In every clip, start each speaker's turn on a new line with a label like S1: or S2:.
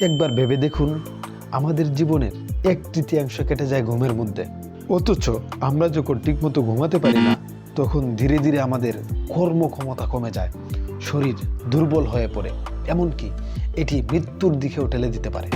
S1: একবার ভেবে দেখুন, আমাদের জীবনের এক তৃতীয়াংশ কেটে যায় ঘুমের মধ্যে। অথচ আমরা যখন ঠিকমতো ঘুমাতে পারি না, তখন ধীরে ধীরে আমাদের কর্মক্ষমতা কমে যায়, শরীর দুর্বল হয়ে পড়ে। এমনকি এটি মৃত্যুর দিকেও ঠেলে দিতে পারে।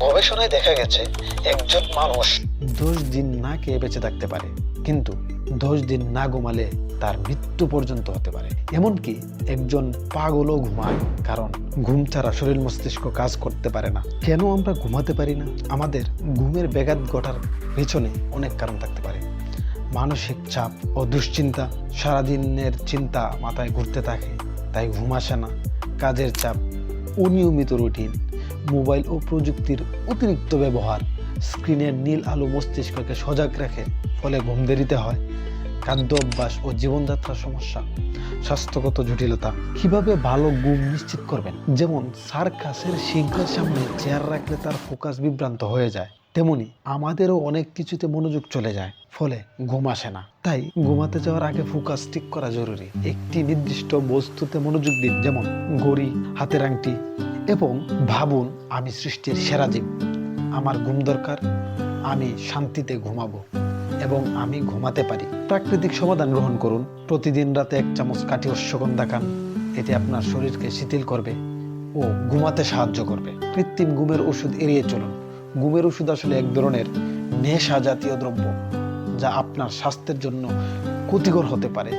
S1: গবেষণায় দেখা গেছে, একজন মানুষ দশ দিন না খেয়ে বেঁচে থাকতে পারে। কিন্তু দশ দিন না ঘুমালে তার মৃত্যু পর্যন্ত হতে পারে। এমনকি একজন পাগলও ঘুমায়, কারণ ঘুম ছাড়া শরীর মস্তিষ্ক কাজ করতে পারে না। কেন আমরা ঘুমাতে পারি না? আমাদের ঘুমের ব্যাঘাত ঘটার পেছনে অনেক কারণ থাকতে পারে। মানসিক চাপ ও দুশ্চিন্তা সারাদিনের চিন্তা মাথায় ঘুরতে থাকে, তাই ঘুম আসে না। কাজের চাপ অনিয়মিত রুটিন, মোবাইল ও প্রযুক্তির অতিরিক্ত ব্যবহার স্ক্রিনের নীল আলো মস্তিষ্ককে সজাগ রাখে ফলে ঘুম দেরিতে হয় খাদ্য অভ্যাস ও জীবনযাত্রার সমস্যা, স্বাস্থ্যগত জটিলতা। কীভাবে ভালো ঘুম নিশ্চিত করবেন? যেমন সার্কাসের সিংহের সামনে চেয়ার রাখলে তার ফোকাস বিভ্রান্ত হয়ে যায়, তেমনি আমাদেরও অনেক কিছুতে মনোযোগ চলে যায়, ফলে ঘুম আসে না। তাই ঘুমাতে যাওয়ার আগে ফোকাস ঠিক করা জরুরি। একটি নির্দিষ্ট বস্তুতে মনোযোগ দিন, যেমন ঘড়ি, হাতের আংটি, এবং ভাবুন, আমি সৃষ্টির সেরা জীব। আমার ঘুম দরকার, আমি শান্তিতে ঘুমাবো এবং আমি ঘুমাতে পারি। প্রাকৃতিক সমাধান গ্রহণ করুন। প্রতিদিন রাতে এক চামচ কাঠি অশ্বগন্ধা খান। এতে আপনার শরীরকে শিথিল করবে ও ঘুমাতে সাহায্য করবে। কৃত্রিম ঘুমের ওষুধ এড়িয়ে চলুন। ঘুমের ওষুধ আসলে এক ধরনের নেশা জাতীয় দ্রব্য যা আপনার স্বাস্থ্যের জন্য ক্ষতিকর হতে পারে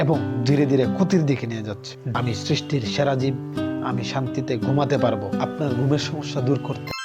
S1: এবং ধীরে ধীরে ক্ষতির দিকে নিয়ে যাচ্ছে। আমি সৃষ্টির সেরা জীব, আমি শান্তিতে ঘুমাতে পারব। আপনার ঘুমের সমস্যা দূর করতে